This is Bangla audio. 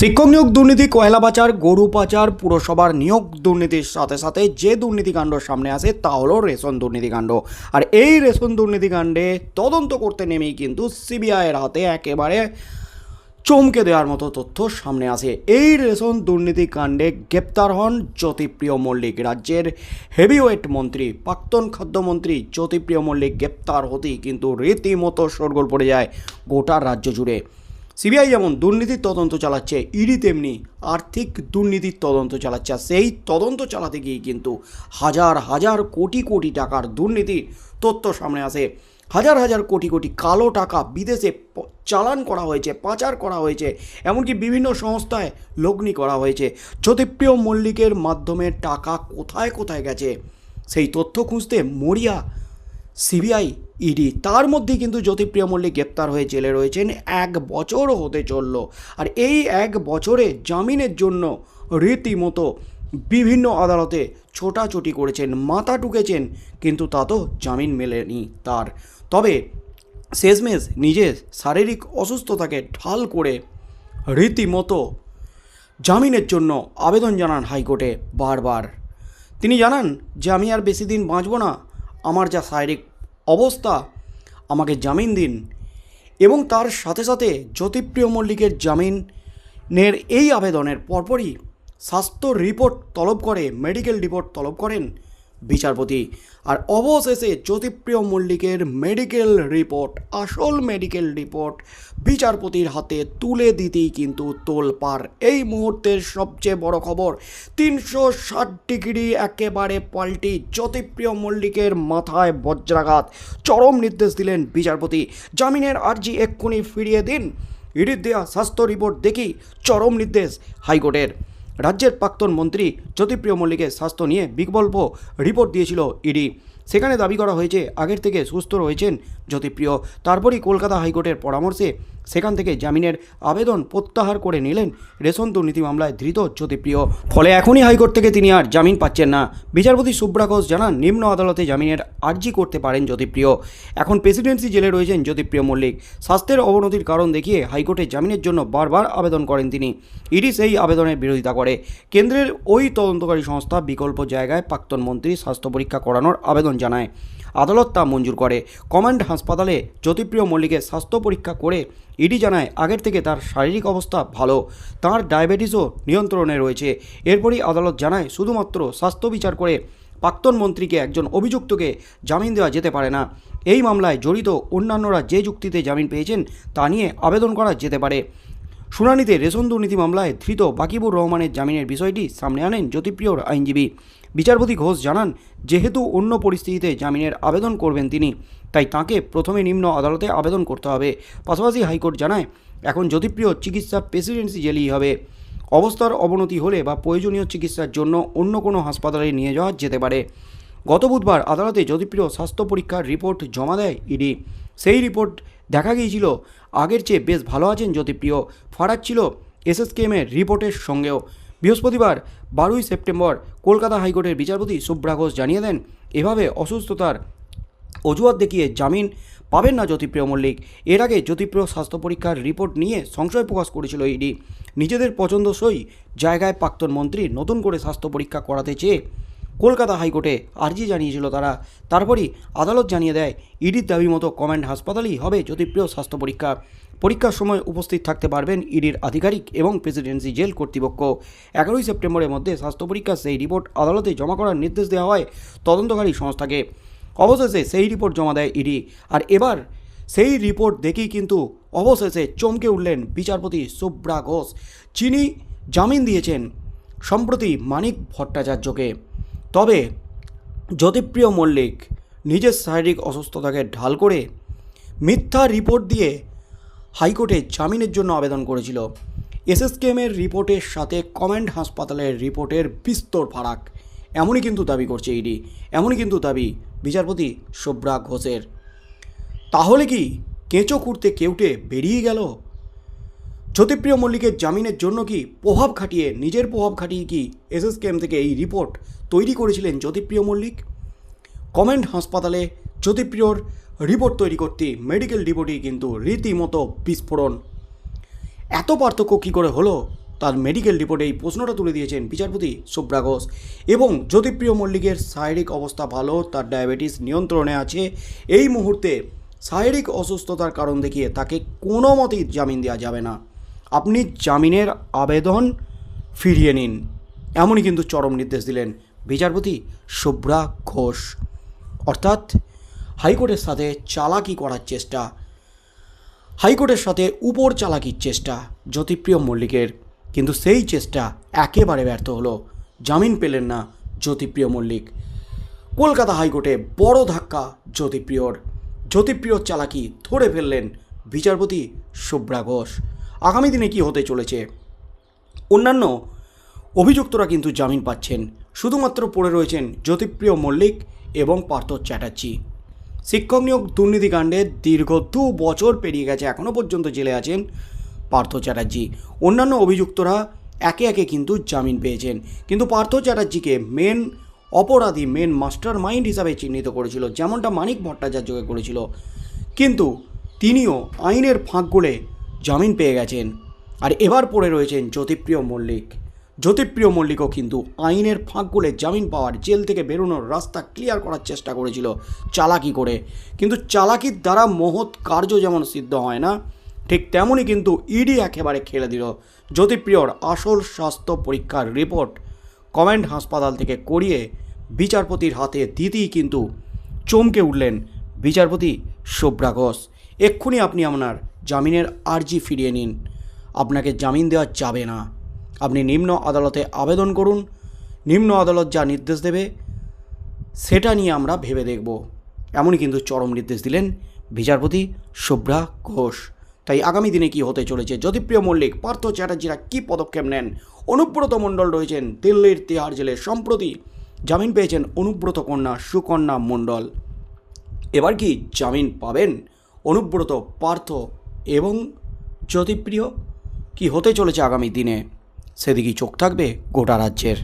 শিক্ষক নিয়োগ দুর্নীতি, কয়লা পাচার, গরু পাচার, পুরসভার নিয়োগ দুর্নীতির সাথে সাথে যে দুর্নীতিকাণ্ড সামনে আসে তা হলো রেশন দুর্নীতিকাণ্ড আর এই রেশন দুর্নীতিকাণ্ডে তদন্ত করতে নেমেই কিন্তু সিবিআইয়ের হাতে একেবারে চমকে দেওয়ার মতো তথ্য সামনে আসে। এই রেশন দুর্নীতিকাণ্ডে গ্রেপ্তার হন জ্যোতিপ্রিয় মল্লিক। রাজ্যের হেভিওয়েট মন্ত্রী, প্রাক্তন খাদ্যমন্ত্রী জ্যোতিপ্রিয় মল্লিক গ্রেপ্তার হতেই কিন্তু রীতিমতো শোরগোল পড়ে যায় গোটা রাজ্য জুড়ে। সিবিআই যেমন দুর্নীতির তদন্ত চালাচ্ছে, ইডি তেমনি আর্থিক দুর্নীতির তদন্ত চালাচ্ছে। সেই তদন্ত চালাতে গিয়ে কিন্তু হাজার হাজার কোটি কোটি টাকার দুর্নীতির তথ্য সামনে আসে। হাজার হাজার কোটি কোটি কালো টাকা বিদেশে চালান করা হয়েছে, পাচার করা হয়েছে, এমনকি বিভিন্ন সংস্থায় লগ্নি করা হয়েছে। জ্যোতিপ্রিয় মল্লিকের মাধ্যমে টাকা কোথায় কোথায় গেছে? সেই তথ্য খুঁজতে মরিয়া সিবিআই ইডি। তার মধ্যে কিন্তু জ্যোতিপ্রিয় মল্লিক গ্রেপ্তার হয়ে জেলে রয়েছেন। এক বছরও হতে চলল। আর এই এক বছরে জামিনের জন্য রীতিমতো বিভিন্ন আদালতে ছোটাছুটি করেছেন, মাথা টুকেছেন কিন্তু তা তো জামিন মেলেনি তার। তবে শেষমেশ নিজের শারীরিক অসুস্থতাকে ঢাল করে রীতিমতো জামিনের জন্য আবেদন জানান হাইকোর্টে বারবার। তিনি জানান, যে আমি আর বেশি দিন বাঁচব না, আমার যা শারীরিক অবস্থা, আমাকে জামিন দিন। এবং তার সাথে সাথে জ্যোতিপ্রিয় মল্লিকের জামিনের এই আবেদনের পরপরই স্বাস্থ্য রিপোর্ট তলব করে, মেডিকেল রিপোর্ট তলব করেন। বিচারপতি। আর অবশেষে জ্যোতিপ্রিয় মল্লিকের মেডিকেল রিপোর্ট আসল মেডিকেল রিপোর্ট বিচারপতির হাতে তুলে দিতেই কিন্তু তোলপার এই মুহূর্তের সবচেয়ে বড় খবর, তিনশো ষাট ডিগ্রি একেবারে পাল্টি জ্যোতিপ্রিয় মল্লিকের মাথায় বজ্রাঘাত। চরম নির্দেশ দিলেন বিচারপতি। জামিনের আর্জি এক্ষুনি ফিরিয়ে দিন। ইডির দেয়া স্বাস্থ্য রিপোর্ট দেখি চরম নির্দেশ হাইকোর্টের। রাজ্যের প্রাক্তন মন্ত্রী জ্যোতিপ্রিয় মল্লিকের স্বাস্থ্য নিয়ে বিকল্প রিপোর্ট দিয়েছিল ইডি। সেখানে দাবি করা হয়েছে, আগের থেকে সুস্থ রয়েছেন জ্যোতিপ্রিয়। তারপরই কলকাতা হাইকোর্টের পরামর্শে সেখান থেকে জামিনের আবেদন প্রত্যাহার করে নিলেন রেশন দুর্নীতি মামলায় ধৃত জ্যোতিপ্রিয়। ফলে এখনই হাইকোর্ট থেকে তিনি আর জামিন পাচ্ছেন না। বিচারপতি সুব্রা ঘোষ জানান, নিম্ন আদালতে জামিনের আর্জি করতে পারেন জ্যোতিপ্রিয়। এখন প্রেসিডেন্সি জেলে রয়েছেন জ্যোতিপ্রিয় মল্লিক। স্বাস্থ্যের অবনতির কারণ দেখিয়ে হাইকোর্টে জামিনের জন্য বারবার আবেদন করেন তিনি। ইডি সেই আবেদনের বিরোধিতা করে। কেন্দ্রের ওই তদন্তকারী সংস্থা বিকল্প জায়গায় প্রাক্তন মন্ত্রী স্বাস্থ্য পরীক্ষা করানোর আবেদন জানায়। আদালত তা মঞ্জুর করে। কমান্ড হাসপাতালে জ্যোতিপ্রিয় মল্লিকের স্বাস্থ্য পরীক্ষা করে ইডি জানায়, আগের থেকে তার শারীরিক অবস্থা ভালো। তার ডায়াবেটিসও নিয়ন্ত্রণে রয়েছে। এরপরই আদালত জানায়, শুধুমাত্র স্বাস্থ্য বিচার করে প্রাক্তন মন্ত্রীকে একজন অভিযুক্তকে জামিন দেওয়া যেতে পারে না। এই মামলায় জড়িত অন্যান্যরা যে যুক্তিতে জামিন পেয়েছেন তা নিয়ে আবেদন করা যেতে পারে। শুনানিতে রেশন দুর্নীতি মামলায় ধৃত বাকিবুর রহমানের জামিনের বিষয়টি সামনে আনেন জ্যোতিপ্রিয়র আইনজীবী। বিচারপতি ঘোষ জানান, যেহেতু অন্য পরিস্থিতিতে জামিনের আবেদন করবেন তিনি, তাই তাকে প্রথমে নিম্ন আদালতে আবেদন করতে হবে। পাশাপাশি হাইকোর্ট জানায়, এখন জ্যোতিপ্রিয় চিকিৎসা প্রেসিডেন্সি জেলেই হবে। অবস্থার অবনতি হলে বা প্রয়োজনীয় চিকিৎসার জন্য অন্য কোনো হাসপাতালে নিয়ে যাওয়া যেতে পারে। গত বুধবার আদালতে জ্যোতিপ্রিয় স্বাস্থ্য পরীক্ষার রিপোর্ট জমা দেয় ইডি। সেই রিপোর্ট দেখা গিয়েছিল। আগের চেয়ে বেশ ভালো আছেন জ্যোতিপ্রিয়। ফারাক ছিল এসএসকেএমের রিপোর্টের সঙ্গেও। বৃহস্পতিবার বারোই সেপ্টেম্বর কলকাতা হাইকোর্টের বিচারপতি সুব্রা ঘোষ জানিয়ে দেন, এভাবে অসুস্থতার অজুহাত দেখিয়ে জামিন পাবেন না জ্যোতিপ্রিয় মল্লিক। এর আগে জ্যোতিপ্রিয় স্বাস্থ্য পরীক্ষার রিপোর্ট নিয়ে সংশয় প্রকাশ করেছিল ইডি। নিজেদের পছন্দসই জায়গায় প্রাক্তন মন্ত্রী নতুন করে স্বাস্থ্য পরীক্ষা করাতে চেয়ে কলকাতা হাইকোর্টে আর্জি জানিয়েছিল তারা। তারপরই আদালত জানিয়ে দেয়, ইডির দাবি মতো কমান্ড হাসপাতালেই হবে জ্যোতিপ্রিয় স্বাস্থ্য পরীক্ষা। পরীক্ষার সময় উপস্থিত থাকতে পারবেন ইডির আধিকারিক এবং প্রেসিডেন্সি জেল কর্তৃপক্ষ। এগারোই সেপ্টেম্বরের মধ্যে স্বাস্থ্য পরীক্ষার সেই রিপোর্ট আদালতে জমা করার নির্দেশ দেওয়া হয় তদন্তকারী সংস্থাকে। অবশেষে সেই রিপোর্ট জমা দেয় ইডি। আর এবার সেই রিপোর্ট দেখেই কিন্তু অবশেষে চমকে উঠলেন বিচারপতি সুব্রা ঘোষ। যিনি জামিন দিয়েছেন, সম্প্রতি মানিক ভট্টাচার্যকে। তবে জ্যোতিপ্রিয় মল্লিক নিজের শারীরিক অসুস্থতাকে ঢাল করে মিথ্যা রিপোর্ট দিয়ে হাইকোর্টে জামিনের জন্য আবেদন করেছিল এসএসকেএমের রিপোর্টের সাথে কমেন্ট হাসপাতালের রিপোর্টের বিস্তর ফারাক। এমনই কিন্তু দাবি করছে ইডি, এমনই কিন্তু দাবি বিচারপতি শুভ্রা ঘোষের। তাহলে কি কেঁচো খুঁড়তে কেউটে বেরিয়ে গেল? জ্যোতিপ্রিয় মল্লিকের জামিনের জন্য কি প্রভাব খাটিয়ে, নিজের প্রভাব খাটিয়ে কি এসএসকেএম থেকে এই রিপোর্ট তৈরি করেছিলেন জ্যোতিপ্রিয় মল্লিক? কমেন্ট হাসপাতালে জ্যোতিপ্রিয়র রিপোর্ট তৈরি করতে মেডিকেল রিপোর্টই কিন্তু রীতিমতো বিস্ফোরণ। এত পার্থক্য কী করে হলো? তার মেডিকেল রিপোর্টে এই প্রশ্নটা তুলে দিয়েছেন বিচারপতি শুভ্রা ঘোষ এবং জ্যোতিপ্রিয় মল্লিকের শারীরিক অবস্থা ভালো, তার ডায়াবেটিস নিয়ন্ত্রণে আছে। এই মুহূর্তে শারীরিক অসুস্থতার কারণ দেখিয়ে তাকে কোনো মতেই জামিন দেওয়া যাবে না। আপনি জামিনের আবেদন ফিরিয়ে নিন। এমনই কিন্তু চরম নির্দেশ দিলেন বিচারপতি শুভ্রা ঘোষ। অর্থাৎ হাইকোর্টের সাথে চালাকি করার চেষ্টা। হাইকোর্টের সাথে উপর চালাকির চেষ্টা জ্যোতিপ্রিয় মল্লিকের। কিন্তু সেই চেষ্টা একেবারে ব্যর্থ হলো। জামিন পেলেন না জ্যোতিপ্রিয় মল্লিক। কলকাতা হাইকোর্টে বড় ধাক্কা জ্যোতিপ্রিয়র। জ্যোতিপ্রিয় চালাকি ধরে ফেললেন বিচারপতি শুভ্রা ঘোষ। আগামী দিনে কি হতে চলেছে? অন্যান্য অভিযুক্তরা কিন্তু জামিন পাচ্ছেন। শুধুমাত্র পড়ে রয়েছেন জ্যোতিপ্রিয় মল্লিক এবং পার্থ চ্যাটার্জি। শিক্ষক নিয়োগ দুর্নীতিকাণ্ডে দীর্ঘ দু বছর পেরিয়ে গেছে এখনও পর্যন্ত জেলে আছেন পার্থ চ্যাটার্জি। অন্যান্য অভিযুক্তরা একে একে কিন্তু জামিন পেয়েছেন। কিন্তু পার্থ চ্যাটার্জিকে মেন অপরাধী, মেন মাস্টার মাইন্ড হিসাবে চিহ্নিত করেছিল, যেমনটা মানিক ভট্টাচার্যকে করেছিল। কিন্তু তিনিও আইনের ফাঁক গলে জামিন পেয়ে গেছেন। আর এবার পড়ে রয়েছেন জ্যোতিপ্রিয় মল্লিক। জ্যোতিপ্রিয় মল্লিকও কিন্তু আইনের ফাঁক গলে জামিন পাওয়ার জেল থেকে বেরোনোর রাস্তা ক্লিয়ার করার চেষ্টা করেছিল চালাকি করে। কিন্তু চালাকির দ্বারা মহৎ কার্য যেমন সিদ্ধ হয় না, ঠিক তেমনই কিন্তু ইডি একেবারে খেলে দিল। জ্যোতিপ্রিয়র আসল স্বাস্থ্য পরীক্ষার রিপোর্ট কমেন্ট হাসপাতাল থেকে করিয়ে বিচারপতির হাতে দিতেই কিন্তু চমকে উঠলেন বিচারপতি শুভ্রা ঘোষ। এক্ষুনি আপনি আপনার জামিনের আর্জি ফিরিয়ে নিন। আপনাকে জামিন দেওয়া যাবে না। আপনি নিম্ন আদালতে আবেদন করুন। নিম্ন আদালত যা নির্দেশ দেবে, সেটা নিয়ে আমরা ভেবে দেখব। এমনই কিন্তু চরম নির্দেশ দিলেন বিচারপতি শুভ্রা ঘোষ। তাই আগামী দিনে কি হতে চলেছে? জ্যোতিপ্রিয় মল্লিক, পার্থ চ্যাটার্জিরা কী পদক্ষেপ নেন? অনুব্রত মণ্ডল রয়েছেন দিল্লির তিহার জেলে। সম্প্রতি জামিন পেয়েছেন অনুব্রত কন্যা সুকন্যা মণ্ডল। এবার কি জামিন পাবেন? অনুব্রত, পার্থ এবং জ্যোতিপ্রিয় কি হতে চলেছে আগামী দিনে? সেদিকেই চোখ থাকবে গোটা রাজ্যের।